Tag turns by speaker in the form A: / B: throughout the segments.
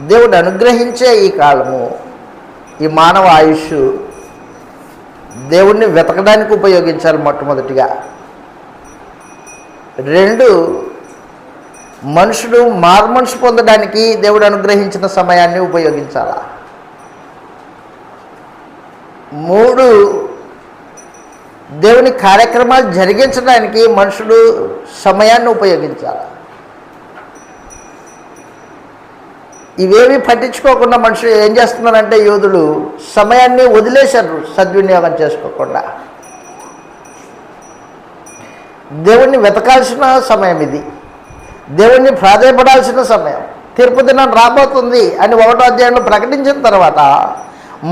A: దేవుడు అనుగ్రహించే ఈ కాలము ఈ మానవ ఆయుష్ దేవుణ్ణి వెతకడానికి ఉపయోగించాలి మొట్టమొదటిగా. రెండు మనుషుడు మార్మనుషు పొందడానికి దేవుడు అనుగ్రహించిన సమయాన్ని ఉపయోగించాలా? మూడు దేవుని కార్యక్రమాలు జరిగించడానికి మనుషుడు సమయాన్ని ఉపయోగించాలి? ఇవేవి పట్టించుకోకుండా మనుషులు ఏం చేస్తున్నారంటే యోధులు సమయాన్ని వదిలేశారు సద్వినియోగం చేసుకోకుండా. దేవుణ్ణి వెతకాల్సిన సమయం ఇది. దేవుణ్ణి ప్రాధాయపడాల్సిన సమయం. తీర్పు దినం రాబోతుంది అని ఒకటో అధ్యాయంలో ప్రకటించిన తర్వాత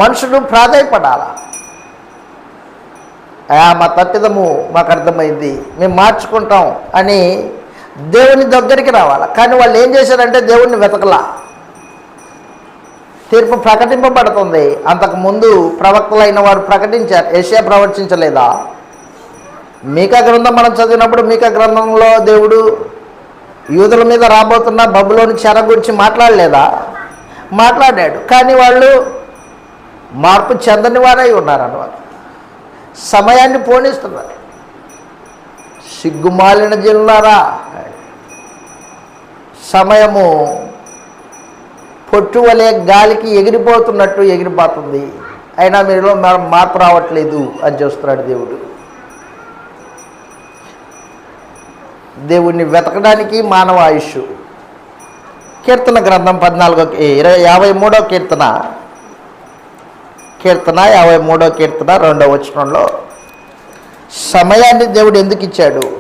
A: మనుషులు ప్రాధాయపడాల? మా తప్పిదము మాకు అర్థమైంది. మేము మార్చుకుంటాం అని దేవుని దగ్గరికి రావాలి? కానీ వాళ్ళు ఏం చేశారంటే దేవుణ్ణి వెతకలా? తీర్పు ప్రకటింపబడుతుంది. అంతకు ముందు ప్రవక్తలైన వారు ప్రకటించారు. ఏషియా ప్రవచించలేదా? మీకా గ్రంథం మనం చదివినప్పుడు మీకా గ్రంథంలో దేవుడు యూదుల మీద రాబోతున్న బబులోని చెర గురించి మాట్లాడలేదా? మాట్లాడాడు. కానీ వాళ్ళు మార్పు చెందని వారై ఉన్నారన్నమాట. సమయాన్ని పోనిస్తున్నారు. సిగ్గుమాలిన జిల్లారా సమయము పొట్టు వలె గాలికి ఎగిరిపోతున్నట్టు ఎగిరిపోతుంది. అయినా మీలో మార్పు రావట్లేదు అని చూస్తున్నాడు దేవుడు. దేవుణ్ణి వెతకడానికి మానవ ఆయుష్. కీర్తన గ్రంథం పద్నాలుగో ఇరవై యాభై మూడో కీర్తన. కీర్తన యాభై మూడో కీర్తన రెండో వచనంలో సమయాన్ని దేవుడు ఎందుకు ఇచ్చాడు?